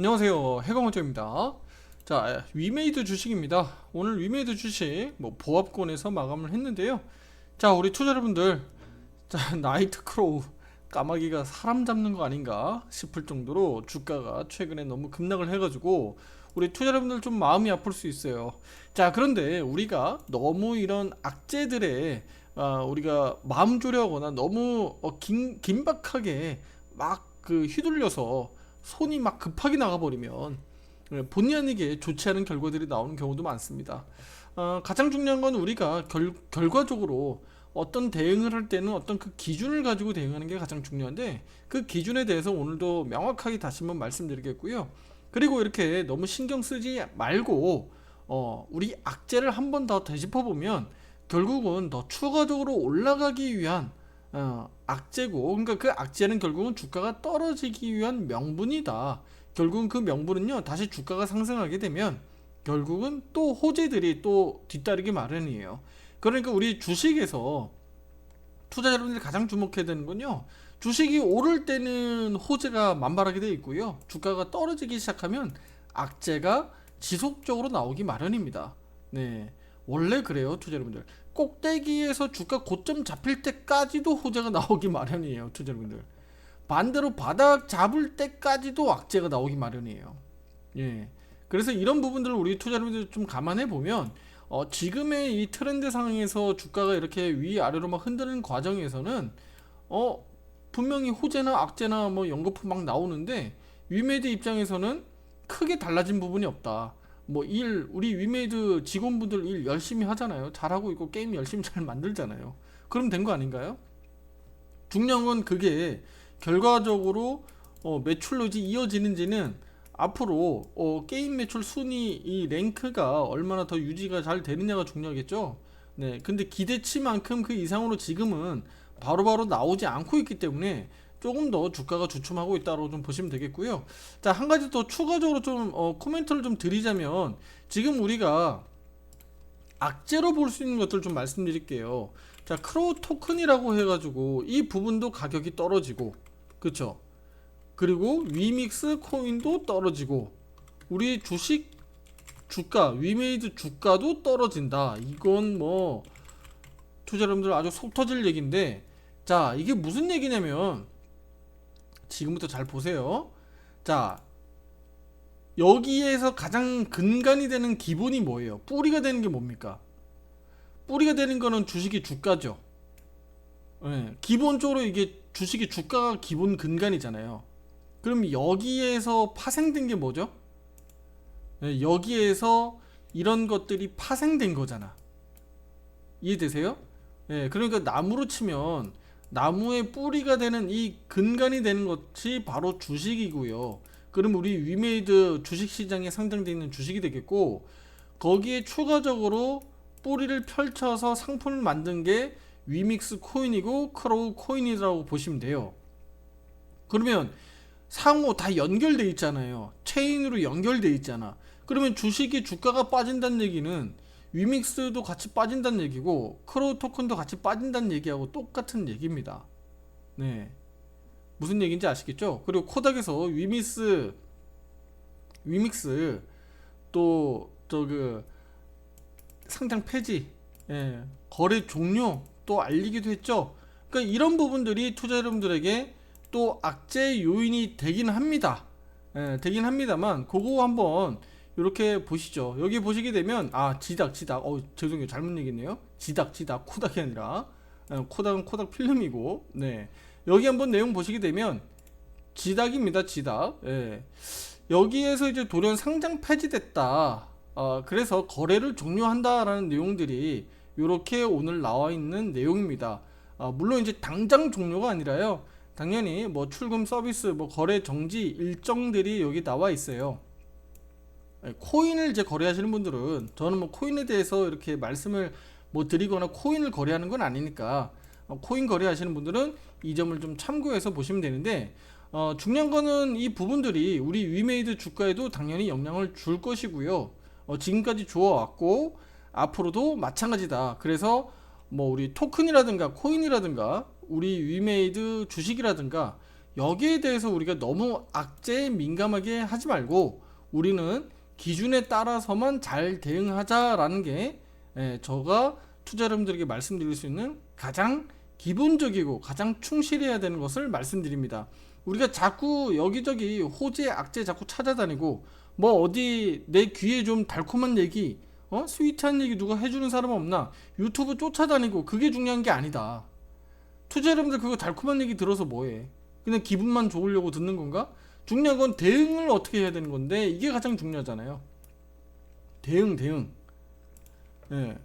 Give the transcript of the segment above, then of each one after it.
안녕하세요. 해광호조입니다. 자 위메이드 주식입니다. 오늘 위메이드 주식 뭐 보합권에서 마감을 했는데요. 자 우리 투자 여러분들 자 나이트 크로우 까마귀가 사람 잡는 거 아닌가 싶을 정도로 주가가 최근에 너무 급락을 해가지고 우리 투자 여러분들 좀 마음이 아플 수 있어요. 자 그런데 우리가 너무 이런 악재들에 아, 우리가 마음 졸여하거나 너무 어, 긴, 긴박하게 막 그 휘둘려서 손이 막 급하게 나가버리면 예, 본의 아니게 좋지 않은 결과들이 나오는 경우도 많습니다. 어, 가장 중요한 건 우리가 결, 결과적으로 어떤 대응을 할 때는 어떤 그 기준을 가지고 대응하는 게 가장 중요한데 그 기준에 대해서 오늘도 명확하게 다시 한번 말씀드리겠고요. 그리고 이렇게 너무 신경 쓰지 말고 어, 우리 악재를 한 번 더 되짚어 보면 결국은 더 추가적으로 올라가기 위한 어, 악재고 그러니까 그 악재는 결국은 주가가 떨어지기 위한 명분이다. 결국은 그 명분은요 다시 주가가 상승하게 되면 결국은 또 호재들이 또 뒤따르기 마련이에요. 그러니까 우리 주식에서 투자 여러분들이 가장 주목해야 되는 건요. 주식이 오를 때는 호재가 만발하게 되어 있고요. 주가가 떨어지기 시작하면 악재가 지속적으로 나오기 마련입니다. 네. 원래 그래요, 투자 여러분들. 꼭대기에서 주가 고점 잡힐 때까지도 호재가 나오기 마련이에요, 투자 여러분들. 반대로 바닥 잡을 때까지도 악재가 나오기 마련이에요. 예. 그래서 이런 부분들을 우리 투자 여러분들 좀 감안해 보면 어, 지금의 이 트렌드 상황에서 주가가 이렇게 위 아래로 막 흔드는 과정에서는 어, 분명히 호재나 악재나 뭐 연거푸 막 나오는데 위메이드 입장에서는 크게 달라진 부분이 없다. 뭐 일 우리 위메이드 직원분들 일 열심히 하잖아요. 잘하고 있고 게임 열심히 잘 만들잖아요. 그럼 된 거 아닌가요? 건 그게 결과적으로 어, 매출로 이어지는지는 앞으로 어, 게임 매출 순위 이 랭크가 얼마나 더 유지가 잘 되느냐가 중요하겠죠. 네, 근데 기대치만큼 그 이상으로 지금은 바로바로 나오지 않고 있기 때문에 조금 더 주가가 주춤하고 있다고 좀 보시면 되겠고요. 자, 한 가지 더 추가적으로 좀 어, 코멘트를 좀 드리자면 지금 우리가 악재로 볼 수 있는 것들 좀 말씀드릴게요. 자, 크로우 토큰이라고 해가지고 이 부분도 가격이 떨어지고, 그쵸? 그리고 위믹스 코인도 떨어지고, 우리 주식 주가, 위메이드 주가도 떨어진다. 이건 뭐 투자 여러분들 아주 속 터질 얘기인데, 자, 이게 무슨 얘기냐면 지금부터 잘 보세요. 자, 여기에서 가장 근간이 되는 기본이 뭐예요? 뿌리가 되는 게 뭡니까? 뿌리가 되는 거는 주식이 주가죠. 예, 기본적으로 이게 주식이 주가가 기본 근간이잖아요. 그럼 여기에서 파생된 게 뭐죠? 예, 여기에서 이런 것들이 파생된 거잖아. 이해되세요? 예, 그러니까 나무로 치면 나무의 뿌리가 되는 이 근간이 되는 것이 바로 주식이고요. 그럼 우리 위메이드 주식 시장에 상장되어 있는 주식이 되겠고 거기에 추가적으로 뿌리를 펼쳐서 상품을 만든 게 위믹스 코인이고 크로우 코인이라고 보시면 돼요. 그러면 상호 다 연결돼 있잖아요. 체인으로 연결돼 있잖아. 그러면 주식이 주가가 빠진다는 얘기는 위믹스도 같이 빠진다는 얘기고 크로우 토큰도 같이 빠진다는 얘기하고 똑같은 얘기입니다. 네. 무슨 얘기인지 아시겠죠? 그리고 코닥에서 위믹스 위믹스 또 저 그 상장 폐지 예, 거래 종료 또 알리기도 했죠. 그러니까 이런 부분들이 투자 여러분들에게 또 악재 요인이 되긴 합니다. 예, 되긴 합니다만 그거 한번 이렇게 보시죠. 여기 보시게 되면 아 지닥 지닥 어 죄송해요 잘못 얘기했네요. 지닥 지닥 코닥이 아니라 예, 코닥은 코닥 필름이고 네 여기 한번 내용 보시게 되면 지닥입니다 지닥. 예. 여기에서 이제 돌연 상장 폐지됐다. 어, 그래서 거래를 종료한다라는 내용들이 이렇게 오늘 나와 있는 내용입니다. 어, 물론 이제 당장 종료가 아니라요. 당연히 뭐 출금 서비스, 뭐 거래 정지 일정들이 여기 나와 있어요. 예, 코인을 이제 거래하시는 분들은 저는 뭐 코인에 대해서 이렇게 말씀을 뭐 드리거나 코인을 거래하는 건 아니니까 어, 코인 거래하시는 분들은 이 점을 좀 참고해서 보시면 되는데 어, 중요한 거는 이 부분들이 우리 위메이드 주가에도 당연히 영향을 줄 것이고요. 어, 지금까지 좋아왔고 앞으로도 마찬가지다. 그래서 뭐 우리 토큰이라든가 코인이라든가 우리 위메이드 주식이라든가 여기에 대해서 우리가 너무 악재에 민감하게 하지 말고 우리는 기준에 따라서만 잘 대응하자라는 게 예, 저가 투자 여러분들에게 말씀드릴 수 있는 가장 기본적이고 가장 충실해야 되는 것을 말씀드립니다. 우리가 자꾸 여기저기 호재 악재 자꾸 찾아다니고 뭐 어디 내 귀에 좀 달콤한 얘기 어 스위트한 얘기 누가 해주는 사람 없나 유튜브 쫓아다니고 그게 중요한 게 아니다. 투자 여러분들 그거 달콤한 얘기 들어서 뭐해? 그냥 기분만 좋으려고 듣는 건가? 중요한 건 대응을 어떻게 해야 되는 건데 이게 가장 중요하잖아요. 대응 대응. 예.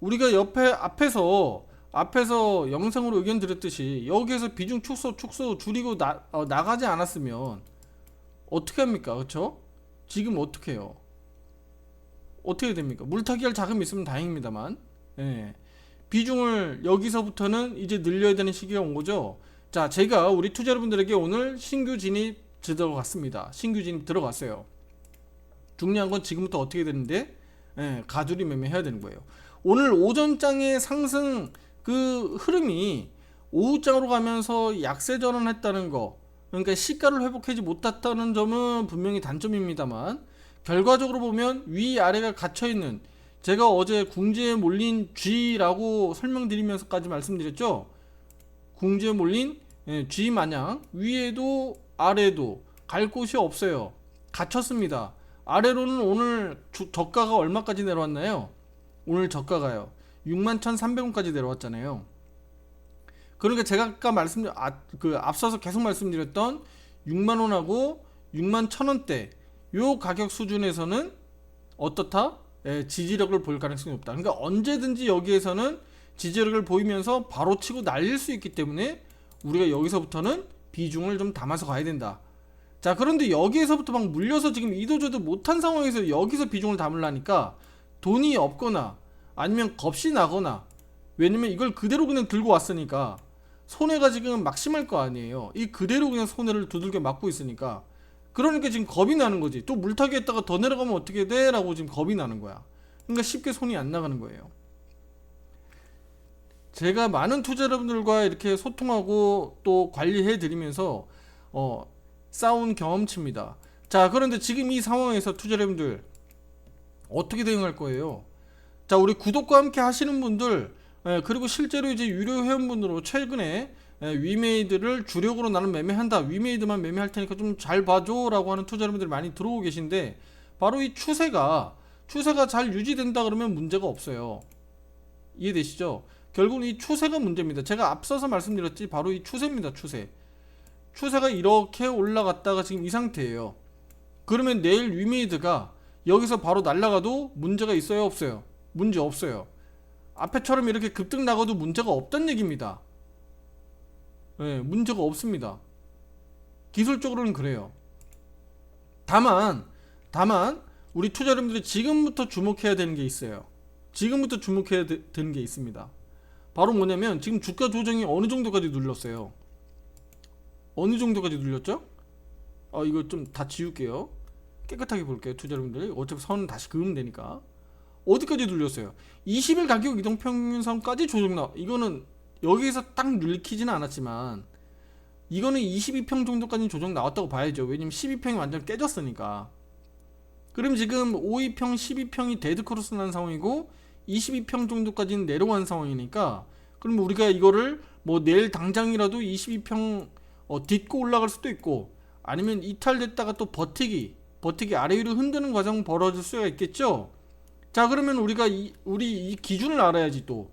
우리가 옆에 앞에서 앞에서 영상으로 의견 드렸듯이 여기에서 비중 축소 축소 줄이고 나, 어, 나가지 않았으면 어떻게 합니까? 그렇죠? 지금 어떻게 해요? 어떻게 됩니까? 물타기 할 자금이 있으면 다행입니다만 예. 비중을 여기서부터는 이제 늘려야 되는 시기가 온 거죠. 자, 제가 우리 투자 여러분들에게 오늘 신규 진입 들어갔습니다. 신규 진입 들어갔어요. 중요한 건 지금부터 어떻게 되는데 예, 가두리 매매 해야 되는 거예요. 오늘 오전장의 상승 그 흐름이 오후장으로 가면서 약세 전환했다는 거 그러니까 시가를 회복하지 못했다는 점은 분명히 단점입니다만 결과적으로 보면 위 아래가 갇혀 있는 제가 어제 궁지에 몰린 G라고 설명드리면서까지 말씀드렸죠. 궁지에 몰린 예, G 마냥 위에도 아래도 갈 곳이 없어요. 갇혔습니다. 아래로는 오늘 주- 저가가 얼마까지 내려왔나요? 오늘 저가가요. 61,300원까지 내려왔잖아요. 그러니까 제가 아까 말씀 아, 그 앞서서 계속 말씀드렸던 6만 원하고 6만 1,000원대 요 가격 수준에서는 어떻다? 예, 지지력을 볼 가능성이 없다. 그러니까 언제든지 여기에서는 지지력을 보이면서 바로 치고 날릴 수 있기 때문에 우리가 여기서부터는 비중을 좀 담아서 가야 된다. 자, 그런데 여기에서부터 막 물려서 지금 이도저도 못한 상황에서 여기서 비중을 담으려니까 돈이 없거나 아니면 겁이 나거나 왜냐면 이걸 그대로 그냥 들고 왔으니까 손해가 지금 막심할 거 아니에요. 이 그대로 그냥 손해를 두들겨 맞고 있으니까 그러니까 지금 겁이 나는 거지. 또 물타기 했다가 더 내려가면 어떻게 돼? 라고 지금 겁이 나는 거야. 그러니까 쉽게 손이 안 나가는 거예요. 제가 많은 투자 여러분들과 이렇게 소통하고 또 관리해 드리면서 어, 싸운 경험치입니다. 자, 그런데 지금 이 상황에서 투자 여러분들 어떻게 대응할 거예요? 자, 우리 구독과 함께 하시는 분들 예, 그리고 실제로 이제 유료 회원분으로 최근에 예, 위메이드를 주력으로 나는 매매한다. 위메이드만 매매할 테니까 좀 잘 봐줘라고 하는 투자 여러분들이 많이 들어오고 계신데 바로 이 추세가 추세가 잘 유지된다 그러면 문제가 없어요. 이해되시죠? 결국은 이 추세가 문제입니다. 제가 앞서서 말씀드렸지 바로 이 추세입니다. 추세. 추세가 이렇게 올라갔다가 지금 이 상태예요. 그러면 내일 위메이드가 여기서 바로 날아가도 문제가 있어요, 없어요? 문제 없어요. 앞에처럼 이렇게 급등 나가도 문제가 없다는 얘기입니다. 예, 문제가 없습니다. 기술적으로는 그래요. 다만, 다만, 우리 투자 여러분들이 지금부터 주목해야 되는 게 있어요. 지금부터 주목해야 되, 되는 게 있습니다. 바로 뭐냐면, 지금 주가 조정이 어느 정도까지 눌렀어요? 어느 정도까지 눌렸죠? 아, 이거 좀 다 지울게요. 깨끗하게 볼게요, 투자 여러분들. 어차피 선 다시 그으면 되니까. 어디까지 눌렸어요? 20일 가격 이동 평균선까지 조정 나. 이거는 여기에서 딱 눌리지는 않았지만 이거는 22평 정도까지 조정 나왔다고 봐야죠. 왜냐면 12평이 완전 깨졌으니까. 그럼 지금 52평, 12평이 데드 크로스 난 상황이고 22평 정도까지는 내려간 상황이니까 그럼 우리가 이거를 뭐 내일 당장이라도 22평 어, 딛고 올라갈 수도 있고 아니면 이탈됐다가 또 버티기 버티기 아래 위로 흔드는 과정 벌어질 수가 있겠죠. 자 그러면 우리가 이, 우리 이 기준을 알아야지 또.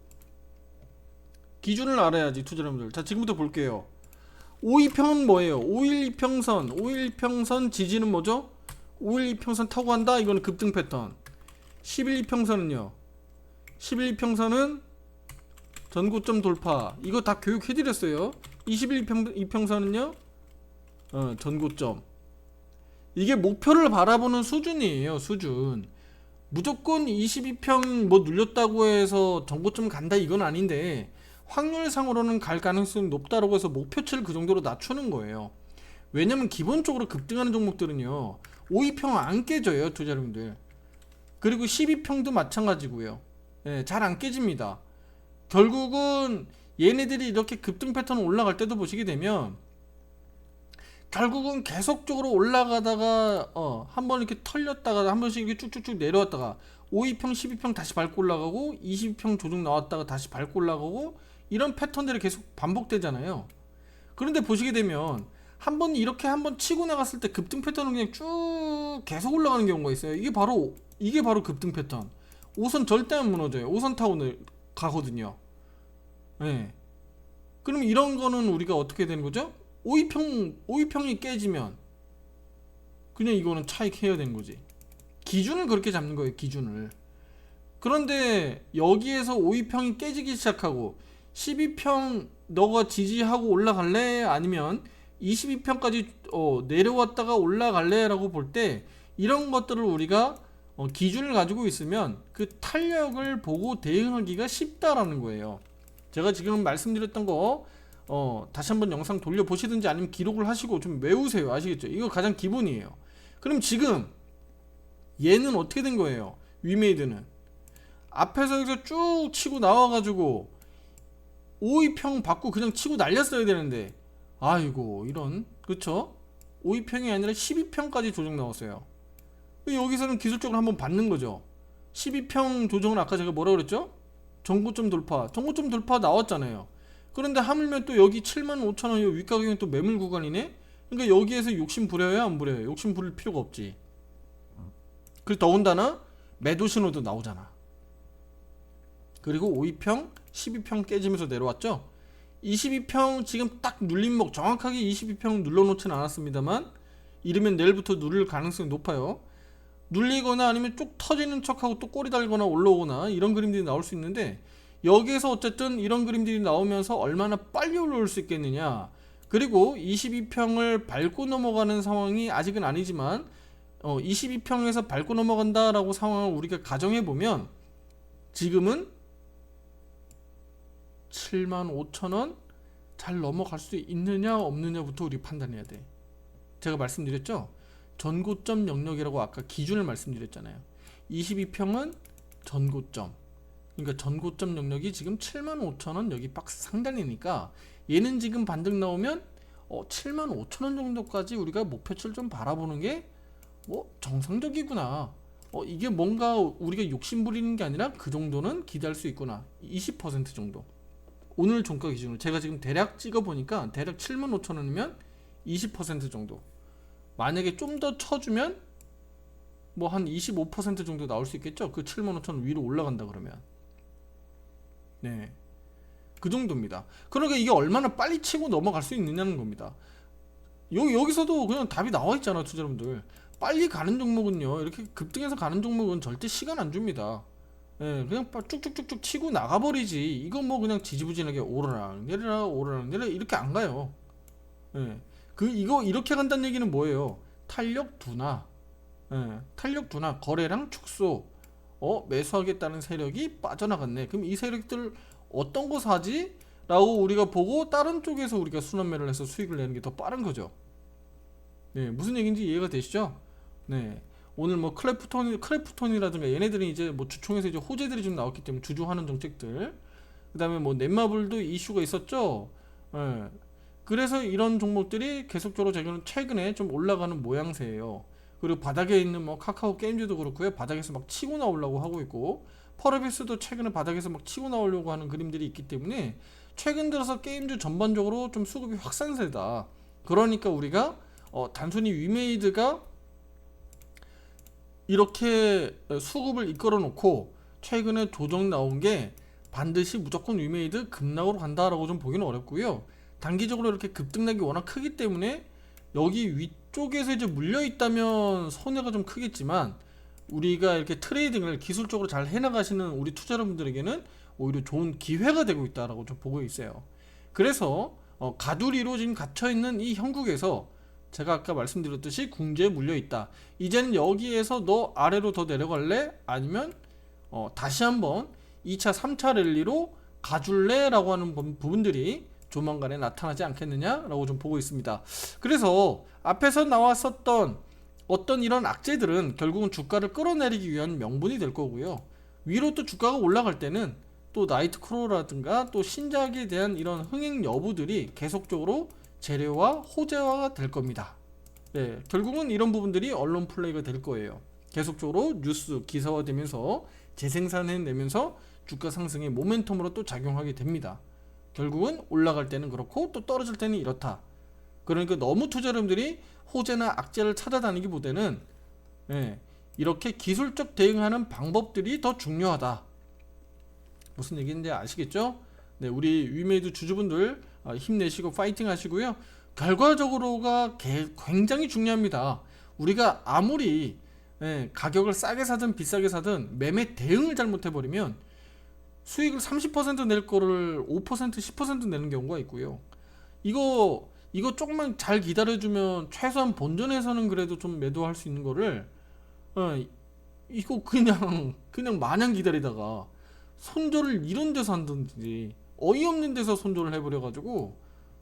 기준을 알아야지 투자 여러분들. 자 지금부터 볼게요. 5일평은 뭐예요? 5일 이평선. 5일 이평선 지지는 뭐죠? 5일 이평선 타고 간다? 이거는 급등 패턴. 11 이평선은요 11 이평선은 전고점 돌파 이거 다 교육해드렸어요 21 이평, 이평선은요 어, 전고점 이게 목표를 바라보는 수준이에요 수준 무조건 22평 뭐 눌렸다고 해서 정보점 간다 이건 아닌데 확률상으로는 갈 가능성이 높다라고 해서 목표치를 그 정도로 낮추는 거예요. 왜냐면 기본적으로 급등하는 종목들은요. 52평 안 깨져요, 투자 여러분들. 그리고 12평도 마찬가지고요. 예, 잘 안 깨집니다. 결국은 얘네들이 이렇게 급등 패턴 올라갈 때도 보시게 되면 결국은 계속적으로 올라가다가 어, 한 번 이렇게 털렸다가 한 번씩 이렇게 쭉쭉쭉 내려왔다가 5위평, 12평 다시 밟고 올라가고 20평 조정 나왔다가 다시 밟고 올라가고 이런 패턴들이 계속 반복되잖아요. 그런데 보시게 되면 한 번 이렇게 한 번 치고 나갔을 때 급등 패턴은 그냥 쭉 계속 올라가는 경우가 있어요. 이게 바로 이게 바로 급등 패턴. 5선 절대 안 무너져요. 5선 타고 늘- 가거든요. 네. 그럼 이런 거는 우리가 어떻게 되는 거죠? 5위평 5위평이 깨지면 그냥 이거는 차익 해야 되는 거지. 기준을 그렇게 잡는 거예요. 기준을. 그런데 여기에서 5위평이 깨지기 시작하고 12평 너가 지지하고 올라갈래? 아니면 22평까지 어, 내려왔다가 올라갈래 라고 볼 때 이런 것들을 우리가 어, 기준을 가지고 있으면 그 탄력을 보고 대응하기가 쉽다라는 거예요. 제가 지금 말씀드렸던 거 어, 다시 한번 영상 돌려보시든지 아니면 기록을 하시고 좀 외우세요. 아시겠죠? 이거 가장 기본이에요. 그럼 지금 얘는 어떻게 된 거예요? 위메이드는 앞에서 여기서 쭉 치고 나와가지고 5위평 받고 그냥 치고 날렸어야 되는데 아이고 이런 그쵸? 5위평이 아니라 12평까지 조정 나왔어요 여기서는 기술적으로 한번 받는 거죠. 12평 조정은 아까 제가 뭐라 그랬죠? 전고점 돌파. 전고점 돌파 나왔잖아요. 그런데 하물며 또 여기 75,000원 윗가격이 또 매물 구간이네? 그러니까 여기에서 욕심 부려요 안 부려요? 욕심 부릴 필요가 없지. 그리고 더군다나 매도 신호도 나오잖아. 그리고 5위평 12평 깨지면서 내려왔죠? 22평 지금 딱 눌림목 정확하게 22평 눌러놓진 않았습니다만 이르면 내일부터 누를 가능성이 높아요 눌리거나 아니면 쭉 터지는 척하고 또 꼬리 달거나 올라오거나 이런 그림들이 나올 수 있는데 여기에서 어쨌든 이런 그림들이 나오면서 얼마나 빨리 올라올 수 있겠느냐 그리고 22평을 밟고 넘어가는 상황이 아직은 아니지만 어, 22평에서 밟고 넘어간다라고 상황을 우리가 가정해 보면 지금은 7만 5천 원 잘 넘어갈 수 있느냐 없느냐부터 우리 판단해야 돼. 제가 말씀드렸죠? 전고점 영역이라고 아까 기준을 말씀드렸잖아요. 22평은 전고점. 그러니까 전고점 영역이 지금 7만 5천 원 여기 박스 상단이니까 얘는 지금 반등 나오면 어, 7만 5천 원 정도까지 우리가 목표치를 좀 바라보는 게 뭐 정상적이구나. 어, 이게 뭔가 우리가 욕심 부리는 게 아니라 그 정도는 기대할 수 있구나. 20% 정도. 오늘 종가 기준으로 제가 지금 대략 찍어 보니까 대략 7만 5천 원이면 20% 정도. 만약에 좀 더 쳐주면 뭐 한 25% 정도 나올 수 있겠죠. 그 7만 5천 원 위로 올라간다 그러면. 네. 그 정도입니다. 그러니까 이게 얼마나 빨리 치고 넘어갈 수 있느냐는 겁니다. 여기 여기서도 그냥 답이 나와 있잖아, 투자자분들. 빨리 가는 종목은요. 이렇게 급등해서 가는 종목은 절대 시간 안 줍니다. 예, 그냥 빠- 쭉쭉쭉쭉 치고 나가버리지. 이거 뭐 그냥 지지부진하게 오르락 내리락 오르락 내리락 이렇게 안 가요. 예, 그 이거 이렇게 간다는 얘기는 뭐예요? 탄력 둔화, 예, 탄력 둔화, 거래량 축소, 어 매수하겠다는 세력이 빠져나갔네. 그럼 이 세력들 어떤 거 사지? 라고 우리가 보고 다른 쪽에서 우리가 순환매를 해서 수익을 내는 게 더 빠른 거죠. 네, 무슨 얘기인지 이해가 되시죠? 네. 오늘 뭐 클래프톤 클래프톤이라든가 얘네들은 이제 뭐 주총에서 이제 호재들이 좀 나왔기 때문에 주주하는 정책들 그 다음에 뭐 넷마블도 이슈가 있었죠. 예. 그래서 이런 종목들이 계속적으로 최근 최근에 좀 올라가는 모양새예요. 그리고 바닥에 있는 뭐 카카오 게임즈도 그렇고요. 바닥에서 막 치고 나오려고 하고 있고 퍼레비스도 최근에 바닥에서 막 치고 나오려고 하는 그림들이 있기 때문에 최근 들어서 게임즈 전반적으로 좀 수급이 확산세다. 그러니까 우리가 어, 단순히 위메이드가 이렇게 수급을 이끌어 놓고 최근에 조정 나온 게 반드시 무조건 위메이드 급락으로 간다라고 좀 보기는 어렵고요. 단기적으로 이렇게 급등락이 워낙 크기 때문에 여기 위쪽에서 이제 물려 있다면 손해가 좀 크겠지만 우리가 이렇게 트레이딩을 기술적으로 잘 해나가시는 우리 투자자분들에게는 오히려 좋은 기회가 되고 있다라고 좀 보고 있어요. 그래서 어, 가두리로 지금 갇혀 있는 이 형국에서 제가 아까 말씀드렸듯이 궁지에 물려 있다. 이제는 여기에서 너 아래로 더 내려갈래? 아니면 어, 다시 한번 2차, 3차 랠리로 가줄래?라고 하는 부- 부분들이 조만간에 나타나지 않겠느냐라고 좀 보고 있습니다. 그래서 앞에서 나왔었던 어떤 이런 악재들은 결국은 주가를 끌어내리기 위한 명분이 될 거고요. 위로 또 주가가 올라갈 때는 또 나이트 크로라든가 또 신작에 대한 이런 흥행 여부들이 계속적으로 재료와 호재화가 될 겁니다. 네, 결국은 이런 부분들이 언론 플레이가 될 거예요. 계속적으로 뉴스 기사화되면서 재생산해내면서 주가 상승의 모멘텀으로 또 작용하게 됩니다. 결국은 올라갈 때는 그렇고 또 떨어질 때는 이렇다. 그러니까 너무 투자자분들이 호재나 악재를 찾아다니기보다는 예, 이렇게 기술적 대응하는 방법들이 더 중요하다. 무슨 얘기인지 아시겠죠? 네, 우리 위메이드 주주분들 아, 힘내시고 파이팅 하시고요. 결과적으로가 개- 굉장히 중요합니다. 우리가 아무리 예, 가격을 싸게 사든 비싸게 사든 매매 대응을 잘못해버리면 수익을 30%낼 거를 5% 10% 내는 경우가 있고요. 이거 이거 조금만 잘 기다려주면 최소한 본전에서는 그래도 좀 매도할 수 있는 거를 어, 이거 그냥 그냥 마냥 기다리다가 손절을 이런 데서 한다든지 어이없는 데서 손절을 해버려가지고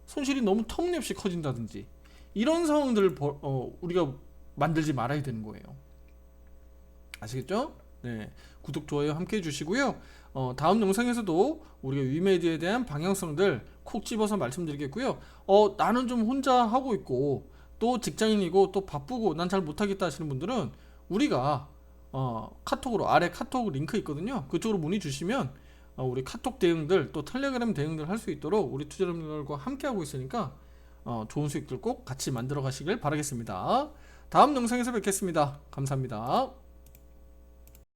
손실이 너무 터무니없이 커진다든지 이런 상황들을 벌- 어, 우리가 만들지 말아야 되는 거예요. 아시겠죠? 네, 구독 좋아요 함께 해주시고요. 어, 다음 영상에서도 우리가 위메디에 대한 방향성들 콕 집어서 말씀드리겠고요. 어, 나는 좀 혼자 하고 있고 또 직장인이고 또 바쁘고 난 잘 못하겠다 하시는 분들은 우리가 어, 카톡으로 아래 카톡 링크 있거든요. 그쪽으로 문의 주시면 어, 우리 카톡 대응들 또 텔레그램 대응들 할 수 있도록 우리 투자자분들과 함께 하고 있으니까 어, 좋은 수익들 꼭 같이 만들어 가시길 바라겠습니다. 다음 영상에서 뵙겠습니다. 감사합니다.